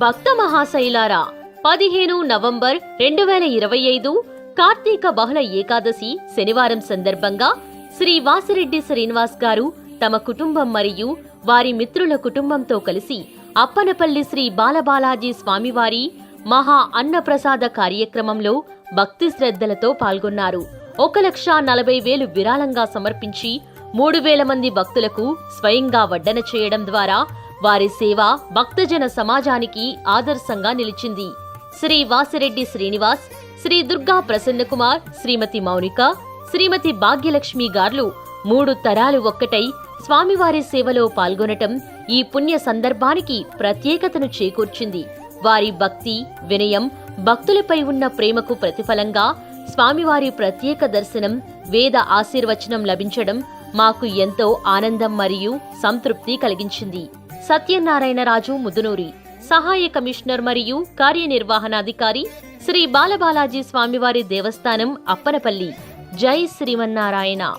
భక్త మహాశైలారా పదిహేను నవంబర్ రెండు వేల ఇరవై ఐదు కార్తీక బహుళ ఏకాదశి శనివారం సందర్భంగా శ్రీ వాసిరెడ్డి శ్రీనివాస్ గారు తమ కుటుంబం మరియు వారి మిత్రుల కుటుంబంతో కలిసి అప్పనపల్లి శ్రీ బాలబాలాజీ స్వామివారి మహా అన్నప్రసాద కార్యక్రమంలో భక్తి శ్రద్ధలతో పాల్గొన్నారు. ఒక లక్ష నలభై వేలు విరాళంగా సమర్పించి మూడు వేల మంది భక్తులకు స్వయంగా వడ్డన చేయడం ద్వారా వారి సేవ భక్తజన సమాజానికి ఆదర్శంగా నిలిచింది. శ్రీ వాసిరెడ్డి శ్రీనివాస్ శ్రీ దుర్గా ప్రసన్నకుమార్ శ్రీమతి మౌనిక శ్రీమతి భాగ్యలక్ష్మి గార్లు మూడు తరాలు ఒక్కటై స్వామివారి సేవలో పాల్గొనటం ఈ పుణ్య సందర్భానికి ప్రత్యేకతను చేకూర్చింది. వారి భక్తి వినయం భక్తులపై ఉన్న ప్రేమకు ప్రతిఫలంగా స్వామివారి ప్రత్యేక దర్శనం వేద ఆశీర్వచనం లభించడం మాకు ఎంతో ఆనందం మరియు సంతృప్తి కలిగించింది. సత్యనారాయణరాజు ముదునూరి. సహాయ కమిషనర్ మరియు కార్యనిర్వహణాధికారి శ్రీ బాలబాలాజీ స్వామివారి దేవస్థానం అప్పనపల్లి. జై శ్రీమన్నారాయణ.